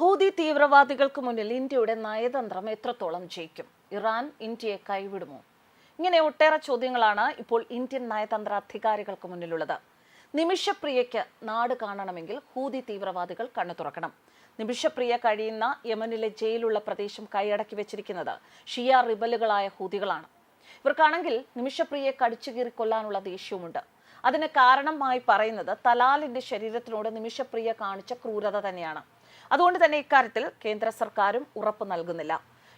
Houthi തീവ്രവാദികൾക്ക് മുന്നിൽ ഇന്ത്യയുടെ നയതന്ത്രം എത്രത്തോളം ജയിക്കും? ഇറാൻ ഇന്ത്യയെ കൈവിടുമോ? ഇങ്ങനെ ഒട്ടേറെ ചോദ്യങ്ങളാണ് ഇപ്പോൾ ഇന്ത്യൻ നയതന്ത്ര അധികാരികൾക്ക് മുന്നിലുള്ളത്. നിമിഷപ്രിയയ്ക്ക് നാട് കാണണമെങ്കിൽ ഹൂതി തീവ്രവാദികൾ കണ്ണു തുറക്കണം. നിമിഷപ്രിയ കഴിയുന്ന യമനിലെ ജയിലുള്ള പ്രദേശം കൈയടക്കി വെച്ചിരിക്കുന്നത് ഷിയ റിബലുകളായ ഹൂതികളാണ്. ഇവർക്കാണെങ്കിൽ നിമിഷപ്രിയയെ കടിച്ചുകീറി കൊല്ലാനുള്ള ദേഷ്യവുമുണ്ട്. അതിന് കാരണമായി പറയുന്നത് തലാലിന്റെ ശരീരത്തിനോട് നിമിഷപ്രിയ കാണിച്ച ക്രൂരത തന്നെയാണ്. അതുകൊണ്ട് തന്നെ ഇക്കാര്യത്തിൽ കേന്ദ്ര സർക്കാരും ഉറപ്പ് നൽകുന്നില്ല.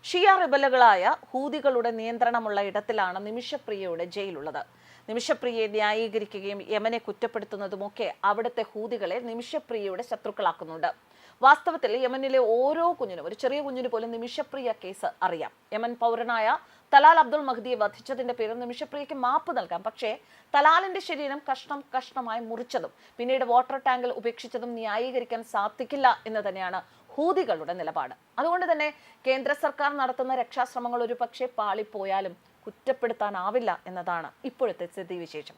ഷിയ റിബലുകളായ ഹൂതികളുടെ നിയന്ത്രണമുള്ള ഇടത്തിലാണ് നിമിഷപ്രിയയുടെ ജയിലുള്ളത്. നിമിഷപ്രിയയെ ന്യായീകരിക്കുകയും യമനെ കുറ്റപ്പെടുത്തുന്നതുമൊക്കെ അവിടുത്തെ ഹൂതികളെ നിമിഷപ്രിയയുടെ ശത്രുക്കളാക്കുന്നുണ്ട്. വാസ്തവത്തിൽ യമനിലെ ഓരോ കുഞ്ഞിനും ഒരു ചെറിയ കുഞ്ഞിന് പോലും നിമിഷപ്രിയ കേസ് അറിയാം. യമൻ പൗരനായ തലാൽ അബ്ദുൾ മഹ്ദിയെ വധിച്ചതിന്റെ പേരിൽ നിമിഷപ്രിയയ്ക്ക് മാപ്പ് നൽകാം. പക്ഷേ തലാലിന്റെ ശരീരം കഷ്ണം കഷ്ണമായി മുറിച്ചതും പിന്നീട് വാട്ടർ ടാങ്കിൽ ഉപേക്ഷിച്ചതും ന്യായീകരിക്കാൻ സാധിക്കില്ല എന്ന് തന്നെയാണ് ഹൂതികളുടെ നിലപാട്. അതുകൊണ്ട് തന്നെ കേന്ദ്ര സർക്കാർ നടത്തുന്ന രക്ഷാശ്രമങ്ങൾ ഒരു പക്ഷേ പാളിപ്പോയാലും കുറ്റപ്പെടുത്താനാവില്ല എന്നതാണ് ഇപ്പോഴത്തെ സ്ഥിതിവിശേഷം.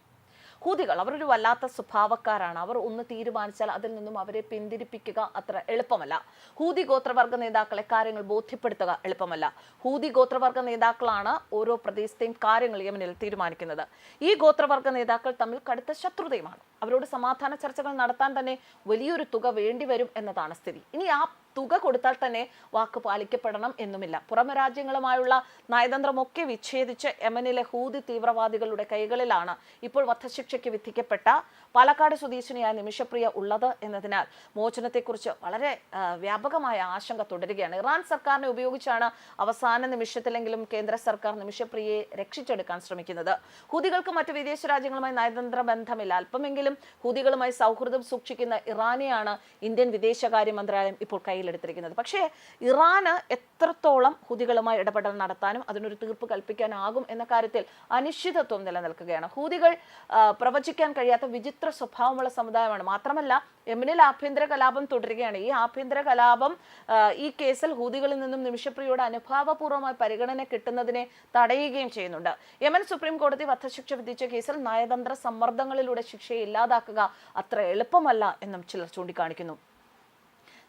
ഹൂതികൾ അവരൊരു വല്ലാത്ത സ്വഭാവക്കാരാണ്. അവർ ഒന്ന് തീരുമാനിച്ചാൽ അതിൽ നിന്നും അവരെ പിന്തിരിപ്പിക്കുക അത്ര എളുപ്പമല്ല. ഹൂതി ഗോത്രവർഗ നേതാക്കളെ കാര്യങ്ങൾ ബോധ്യപ്പെടുത്തുക എളുപ്പമല്ല. ഹൂതി ഗോത്രവർഗ നേതാക്കളാണ് ഓരോ പ്രദേശത്തെയും കാര്യങ്ങൾ യമനിൽ തീരുമാനിക്കുന്നത്. ഈ ഗോത്രവർഗ നേതാക്കൾ തമ്മിൽ കടുത്ത ശത്രുതയുമാണ്. അവരോട് സമാധാന ചർച്ചകൾ നടത്താൻ തന്നെ വലിയൊരു തുക വേണ്ടിവരും എന്നതാണ് സ്ഥിതി. ഇനി ആ തുക കൊടുത്താൽ തന്നെ വാക്ക് പാലിക്കപ്പെടണം എന്നുമില്ല. പുറമെ രാജ്യങ്ങളുമായുള്ള നയതന്ത്രമൊക്കെ വിച്ഛേദിച്ച് യമനിലെ ഹൂതി തീവ്രവാദികളുടെ കൈകളിലാണ് ഇപ്പോൾ വധശിക്ഷയ്ക്ക് വിധിക്കപ്പെട്ട പാലക്കാട് സ്വദേശിനിയായ നിമിഷപ്രിയ ഉള്ളത് എന്നതിനാൽ മോചനത്തെക്കുറിച്ച് വളരെ വ്യാപകമായ ആശങ്ക തുടരുകയാണ്. ഇറാൻ സർക്കാരിനെ ഉപയോഗിച്ചാണ് അവസാന നിമിഷത്തിലെങ്കിലും കേന്ദ്ര സർക്കാർ നിമിഷപ്രിയയെ രക്ഷിച്ചെടുക്കാൻ ശ്രമിക്കുന്നത്. ഹൂതികൾക്ക് മറ്റ് വിദേശ രാജ്യങ്ങളുമായി നയതന്ത്ര ബന്ധമില്ല. അല്പമെങ്കിലും ഹൂതികളുമായി സൗഹൃദം സൂക്ഷിക്കുന്ന ഇറാനെയാണ് ഇന്ത്യൻ വിദേശകാര്യ മന്ത്രാലയം ഇപ്പോൾ കയ്യിലെടുത്തിരിക്കുന്നത്. പക്ഷേ ഇറാന് എത്രത്തോളം ഹൂതികളുമായി ഇടപെടൽ നടത്താനും അതിനൊരു തീർപ്പ് കൽപ്പിക്കാനാകും എന്ന കാര്യത്തിൽ അനിശ്ചിതത്വം നിലനിൽക്കുകയാണ്. ഹൂതികൾ പ്രവചിക്കാൻ കഴിയാത്ത വിചിത്ര സ്വഭാവമുള്ള സമുദായമാണ്. മാത്രമല്ല യമനിൽ ആഭ്യന്തര കലാപം തുടരുകയാണ്. ഈ ആഭ്യന്തര കലാപം ഈ കേസിൽ ഹൂതികളിൽ നിന്നും നിമിഷപ്രിയയുടെ അനുഭാവപൂർവമായ പരിഗണന കിട്ടുന്നതിനെ തടയുകയും ചെയ്യുന്നുണ്ട്. യമൻ സുപ്രീം കോടതി വധശിക്ഷ വിധിച്ച കേസിൽ നയതന്ത്ര സമ്മർദ്ദങ്ങളിലൂടെ ശിക്ഷയെ ഇല്ലാതാക്കുക അത്ര എളുപ്പമല്ല എന്നും ചിലർ ചൂണ്ടിക്കാണിക്കുന്നു.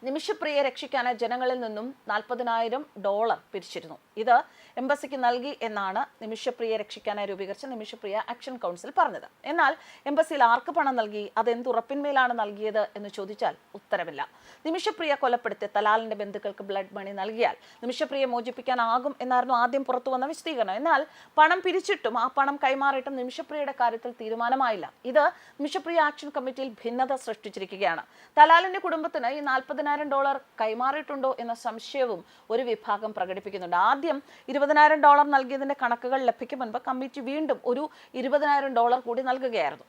നിമിഷപ്രിയയെ രക്ഷിക്കാനായി ജനങ്ങളിൽ നിന്നും നാൽപ്പതിനായിരം ഡോളർ പിരിച്ചിരുന്നു. ഇത് എംബസിക്ക് നൽകി എന്നാണ് നിമിഷപ്രിയെ രക്ഷിക്കാനായി രൂപീകരിച്ച നിമിഷപ്രിയ ആക്ഷൻ കൗൺസിൽ പറഞ്ഞത്. എന്നാൽ എംബസിയിൽ ആർക്ക് പണം നൽകി? അത് എന്തുറപ്പിന്മേലാണ് നൽകിയത് എന്ന് ചോദിച്ചാൽ ഉത്തരവില്ല നിമിഷപ്രിയ കൊലപ്പെടുത്തിയ തലാലിന്റെ ബന്ധുക്കൾക്ക് ബ്ലഡ് മണി നൽകിയാൽ നിമിഷപ്രിയെ മോചിപ്പിക്കാനാകും എന്നായിരുന്നു ആദ്യം പുറത്തു വന്ന വിശദീകരണം. എന്നാൽ പണം പിരിച്ചിട്ടും ആ പണം കൈമാറിയിട്ടും നിമിഷപ്രിയയുടെ കാര്യത്തിൽ തീരുമാനമായില്ല. ഇത് നിമിഷപ്രിയ ആക്ഷൻ കമ്മിറ്റിയിൽ ഭിന്നത സൃഷ്ടിച്ചിരിക്കുകയാണ്. തലാലിന്റെ കുടുംബത്തിന് ഈ നാൽപ്പതിനായിരം ഡോളർ കൈമാറിയിട്ടുണ്ടോ എന്ന സംശയവും ഒരു വിഭാഗം പ്രകടിപ്പിക്കുന്നുണ്ട്. ആദ്യം ഇരുപതിനായിരം ഡോളർ നൽകിയതിന്റെ കണക്കുകൾ ലഭിക്കും മുൻപ് കമ്മിറ്റി വീണ്ടും ഒരു ഇരുപതിനായിരം ഡോളർ കൂടി നൽകുകയായിരുന്നു.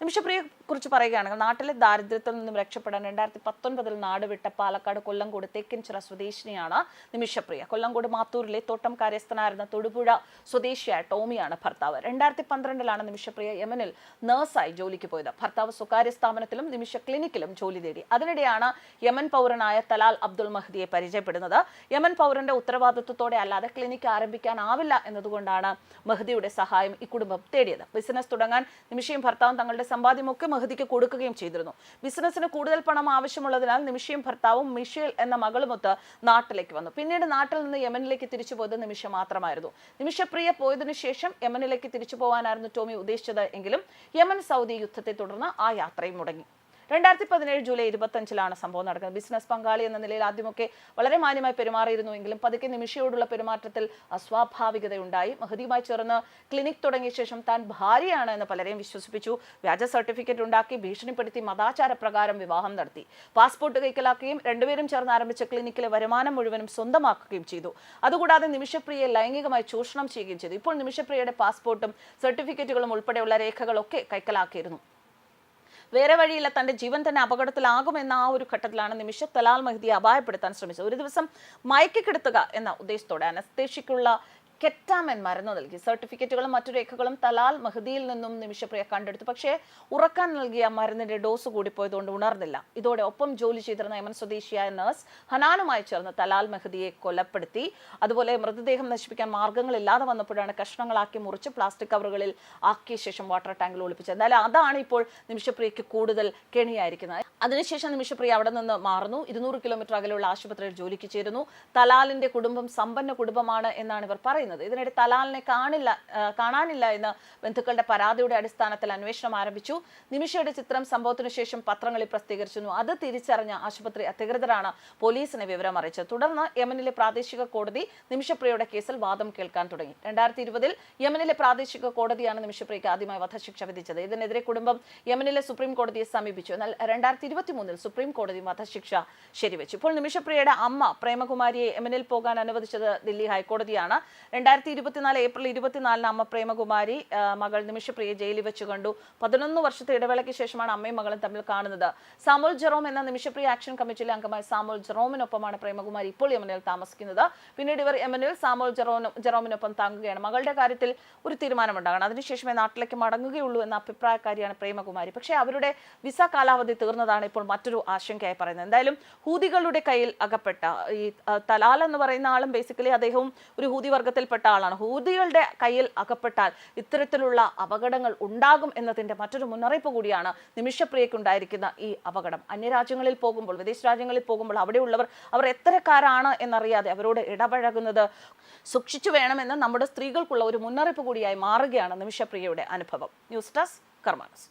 നിമിഷപ്രിയെ കുറിച്ച് പറയുകയാണെങ്കിൽ നാട്ടിലെ ദാരിദ്ര്യത്തിൽ നിന്നും രക്ഷപ്പെടാൻ രണ്ടായിരത്തി പത്തൊൻപതിൽ നാട് വിട്ട പാലക്കാട് കൊല്ലംകോട് തേക്കിൻചിറ സ്വദേശിനിയാണ് നിമിഷപ്രിയ. കൊല്ലംകോട് മാത്തൂരിലെ തോട്ടം കാര്യസ്ഥനായിരുന്ന തൊടുപുഴ സ്വദേശിയായ ടോമിയാണ് ഭർത്താവ്. രണ്ടായിരത്തി പന്ത്രണ്ടിലാണ് നിമിഷപ്രിയ യമനിൽ നഴ്സായി ജോലിക്ക് പോയത്. ഭർത്താവ് സ്വകാര്യ സ്ഥാപനത്തിലും നിമിഷ ക്ലിനിക്കിലും ജോലി തേടി അതിനിടെയാണ് യമൻ പൗരനായ തലാൽ അബ്ദുൾ മഹദിയെ പരിചയപ്പെടുന്നത്. യമൻ പൗരന്റെ ഉത്തരവാദിത്വത്തോടെ അല്ലാതെ ക്ലിനിക്ക് ആരംഭിക്കാനാവില്ല എന്നതുകൊണ്ടാണ് മഹദിയുടെ സഹായം ഈ കുടുംബം തേടിയത്. ബിസിനസ് തുടങ്ങാൻ നിമിഷയും ഭർത്താവും തങ്ങളുടെ സമ്പാദ്യമൊക്കെ മഹദിക്ക് കൊടുക്കുകയും ചെയ്തിരുന്നു. ബിസിനസ്സിന് കൂടുതൽ പണം ആവശ്യമുള്ളതിനാൽ നിമിഷയും ഭർത്താവും മിഷേൽ എന്ന മകളുമൊത്ത് നാട്ടിലേക്ക് വന്നു. പിന്നീട് നാട്ടിൽ നിന്ന് യമനിലേക്ക് തിരിച്ചു പോയത് നിമിഷ മാത്രമായിരുന്നു. നിമിഷപ്രിയ പോയതിനു ശേഷം യമനിലേക്ക് തിരിച്ചു പോകാനായിരുന്നു ടോമി ഉദ്ദേശിച്ചത് എങ്കിലും യമൻ സൗദി യുദ്ധത്തെ തുടർന്ന് ആ യാത്രയും മുടങ്ങി. രണ്ടായിരത്തി പതിനേഴ് ജൂലൈ ഇരുപത്തഞ്ചിലാണ് സംഭവം നടക്കുന്നത്. ബിസിനസ് പങ്കാളി എന്ന നിലയിൽ ആദ്യമൊക്കെ വളരെ മാന്യമായി പെരുമാറിയിരുന്നു എങ്കിലും പതുക്കെ നിമിഷയോടുള്ള പെരുമാറ്റത്തിൽ അസ്വാഭാവികതയുണ്ടായി. മഹദിയുമായി ചേർന്ന് ക്ലിനിക് തുടങ്ങിയ ശേഷം താൻ ഭാര്യയാണ് എന്ന് പലരെയും വിശ്വസിപ്പിച്ചു. വ്യാജ സർട്ടിഫിക്കറ്റ് ഉണ്ടാക്കി ഭീഷണിപ്പെടുത്തി മതാചാര പ്രകാരം വിവാഹം നടത്തി. പാസ്പോർട്ട് കൈക്കലാക്കുകയും രണ്ടുപേരും ചേർന്ന് ആരംഭിച്ച ക്ലിനിക്കിലെ വരുമാനം മുഴുവനും സ്വന്തമാക്കുകയും ചെയ്തു. അതുകൂടാതെ നിമിഷപ്രിയെ ലൈംഗികമായി ചൂഷണം ചെയ്യുകയും ചെയ്തു. ഇപ്പോൾ നിമിഷപ്രിയയുടെ പാസ്പോർട്ടും സർട്ടിഫിക്കറ്റുകളും ഉൾപ്പെടെയുള്ള രേഖകളൊക്കെ കൈക്കലാക്കിയിരുന്നു. വേറെ വഴിയില്ല തന്റെ ജീവൻ തന്നെ അപകടത്തിലാകുമെന്ന ആ ഒരു ഘട്ടത്തിലാണ് നിമിഷ തലാൽ മഹദിയെ അപായപ്പെടുത്താൻ ശ്രമിച്ചത്. ഒരു ദിവസം മയക്കിക്കെടുത്തുക എന്ന ഉദ്ദേശത്തോടെ അനസ്തേഷ്യക്കുള്ള കെറ്റാമൻ മരുന്ന് നൽകി. സർട്ടിഫിക്കറ്റുകളും മറ്റു രേഖകളും തലാൽ മഹദിയിൽ നിന്നും നിമിഷപ്രിയ കണ്ടെടുത്തു. പക്ഷേ ഉറക്കാൻ നൽകിയ മരുന്നിന്റെ ഡോസ് കൂടിപ്പോയതുകൊണ്ട് ഉണർന്നില്ല. ഇതോടെ ഒപ്പം ജോലി ചെയ്തിരുന്ന യമൻ സ്വദേശിയായ നഴ്സ് ഹനാനുമായി ചേർന്ന് തലാൽ മെഹദിയെ കൊലപ്പെടുത്തി. അതുപോലെ മൃതദേഹം നശിപ്പിക്കാൻ മാർഗങ്ങളില്ലാതെ വന്നപ്പോഴാണ് കഷ്ണങ്ങളാക്കി മുറിച്ച് പ്ലാസ്റ്റിക് കവറുകളിൽ ആക്കിയ ശേഷം വാട്ടർ ടാങ്കിൽ ഒളിപ്പിച്ചത്. എന്നാലും അതാണ് ഇപ്പോൾ നിമിഷപ്രിയയ്ക്ക് കൂടുതൽ കെണിയായിരിക്കുന്നത്. അതിനുശേഷം നിമിഷപ്രിയ അവിടെ നിന്ന് മാറുന്നു. ഇരുന്നൂറ് കിലോമീറ്റർ അകലെയുള്ള ആശുപത്രിയിൽ ജോലിക്ക് ചേരുന്നു. തലാലിന്റെ കുടുംബം സമ്പന്ന കുടുംബമാണ് എന്നാണ് ഇവർ പറയുന്നത്. ഇതിനിടെ തലാലിനെ കാണില്ല കാണാനില്ല എന്ന് ബന്ധുക്കളുടെ പരാതിയുടെ അടിസ്ഥാനത്തിൽ അന്വേഷണം ആരംഭിച്ചു. നിമിഷയുടെ ചിത്രം സംഭവത്തിനു ശേഷം പത്രങ്ങളിൽ പ്രസിദ്ധീകരിച്ചിരുന്നു. അത് തിരിച്ചറിഞ്ഞ ആശുപത്രി അധികൃതരാണ് പോലീസിനെ വിവരം അറിയിച്ചത്. തുടർന്ന് യമനിലെ പ്രാദേശിക കോടതി നിമിഷപ്രിയയുടെ കേസിൽ വാദം കേൾക്കാൻ തുടങ്ങി. രണ്ടായിരത്തി ഇരുപതിൽ യമനിലെ പ്രാദേശിക കോടതിയാണ് നിമിഷപ്രിയയ്ക്ക് ആദ്യമായി വധശിക്ഷ വിധിച്ചത്. ഇതിനെതിരെ കുടുംബം യമനിലെ സുപ്രീം കോടതിയെ സമീപിച്ചു. എന്നാൽ രണ്ടായിരത്തി ഇരുപത്തി മൂന്നിൽ സുപ്രീം കോടതി വധശിക്ഷ ശരിവെച്ചു. ഇപ്പോൾ നിമിഷപ്രിയയുടെ അമ്മ പ്രേമകുമാരിയെ യമനിൽ പോകാൻ അനുവദിച്ചത് ദില്ലി ഹൈക്കോടതിയാണ്. രണ്ടായിരത്തി ഇരുപത്തിനാല് ഏപ്രിൽ ഇരുപത്തിനാലിന് അമ്മ പ്രേമകുമാരി മകൾ നിമിഷപ്രിയെ ജയിലിൽ വെച്ച് കണ്ടു. പതിനൊന്ന് വർഷത്തെ ഇടവേളയ്ക്ക് ശേഷമാണ് അമ്മയും മകളും തമ്മിൽ കാണുന്നത്. സാമുൽ ജെറോം എന്ന നിമിഷപ്രിയ ആക്ഷൻ കമ്മിറ്റിയിലെ അംഗമായ സാമുൽ ജെറോമിനൊപ്പമാണ് പ്രേമകുമാരി ഇപ്പോൾ യമനിൽ താമസിക്കുന്നത്. പിന്നീട് ഇവർ യമനിൽ സാമുൽ ജെറോനും ജെറോമിനൊപ്പം താങ്ങുകയാണ്. മകളുടെ കാര്യത്തിൽ ഒരു തീരുമാനമുണ്ടാകണം. അതിനുശേഷമേ നാട്ടിലേക്ക് മടങ്ങുകയുള്ളൂ എന്ന അഭിപ്രായക്കാരിയാണ് പ്രേമകുമാരി. പക്ഷേ അവരുടെ വിസ കാലാവധി തീർന്നതാണ് ഇപ്പോൾ മറ്റൊരു ആശങ്കയായി പറയുന്നത്. എന്തായാലും ഹൂതികളുടെ കയ്യിൽ അകപ്പെട്ട ഈ തലാൽ എന്ന് പറയുന്ന ആളും ബേസിക്കലി അദ്ദേഹവും ഒരു ഹൂതി വർഗത്തിൽപ്പെട്ട ആളാണ്. ഹൂതികളുടെ കയ്യിൽ അകപ്പെട്ടാൽ ഇത്തരത്തിലുള്ള അപകടങ്ങൾ ഉണ്ടാകും എന്നതിന്റെ മറ്റൊരു മുന്നറിയിപ്പ് കൂടിയാണ് നിമിഷപ്രിയക്കുണ്ടായിരിക്കുന്ന ഈ അപകടം. അന്യരാജ്യങ്ങളിൽ പോകുമ്പോൾ വിദേശ രാജ്യങ്ങളിൽ പോകുമ്പോൾ അവിടെയുള്ളവർ അവർ എത്തരക്കാരാണ് എന്നറിയാതെ അവരോട് ഇടപഴകുന്നത് സൂക്ഷിച്ചു വേണമെന്ന് നമ്മുടെ സ്ത്രീകൾക്കുള്ള ഒരു മുന്നറിയിപ്പ് കൂടിയായി മാറുകയാണ് നിമിഷപ്രിയയുടെ അനുഭവം. News desk കർമാനസ്